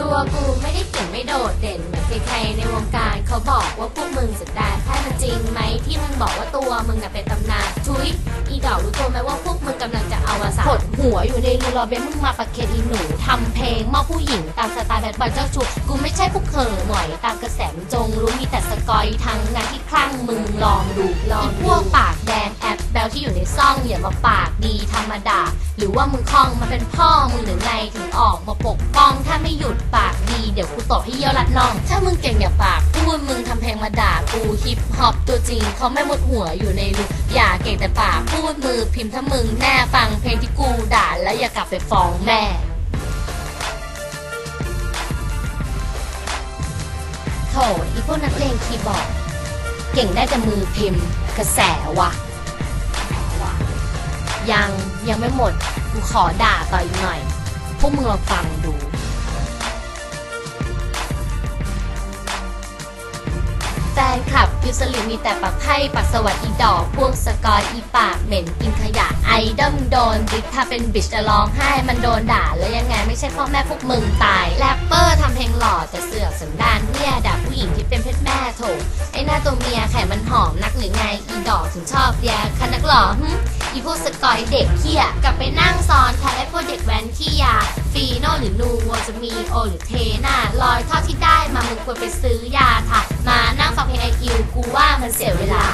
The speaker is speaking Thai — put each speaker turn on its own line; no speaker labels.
ตัวกูไม่ได้เก่งไม่โดดเด่นเหมือนใครๆในวงการเขาบอกว่าพวกมึงสุดแดนแท้มันจริงไหมที่มึงบอกว่าตัวมึงน่ะเป็นตำนานทุยอีดอกรู้ตัวไหมว่าพวกมึงกำลังจะเอาวสานหดหัวอยู่ในรูรอเบนมึงมาประเคนอีหนูทำเพลงมอบผู้หญิงตามสไตล์แบดบอยเจ้าชู้กูไม่ใช่พวกเคอหน่อยตามกระแสมงจงรู้มีแต่สกอยทั้งงานที่คลั่งมึงลองดูลองพวกปากแดงแอปแบลที่อยู่ในซ่องอย่ามาปากดีธรรมดา หรือว่ามึงคล่องมาเป็นพ่อมึงหรือไงถึงออกมาปกป้อง ถ้าไม่หยุดปากดีเดี๋ยวกูตบให้เยี่ยวรัดน่อง ถ้ามึงเก่งอย่าปากพูดมึงทำเพลงมาด่ากูฮิปฮอปตัวจริงเขาไม่หมดหัวอยู่ในรูอย่าเก่งแต่ปากพูดมือพิมพ์ถ้ามึงแน่ฟังเพลงที่กูด่าแล้วอย่ากลับไปฟ้องแม่โถอีพวกนักเลงคีย์บอร์ดเก่งได้แต่มือพิมพ์กระแสว่ะ ยังยังไม่หมด กูขอด่าต่ออีกหน่อย พวกมึงลองฟังดู แฟนคลับยูสลิมมีแต่ปักไพ่ปักสวัสดีดอก พวกสกอยอีปากเหม็นกินขยะไอดอมโดนบิ๊กถ้าเป็นบิชจะร้องไห้มันโดนด่าแล้วยังไงไม่ใช่พ่อแม่พวกมึงตายแรปเปอร์ทำเพลงหล่อแต่เสือกสันดานเนี่ยด่าผู้หญิงที่เป็นเพศแม่โถไอหน้าตัวเมียแขนมันหอมนักหรือไงอีดอกถึงชอบแย่คันนักหล่อหึ อีพวกสกอยเด็กเขี้ยกลับไปนั่งซ้อนแทนไอพวกเด็กแว้นขี้ยาฟีโนหรือนูโวจะมีโอหรือเทน่าลอยเท่าที่ได้มามึงควรไปซื้อยาถักมานั่งฟังเพลงไอคิวกูว่ามันเสียเวลา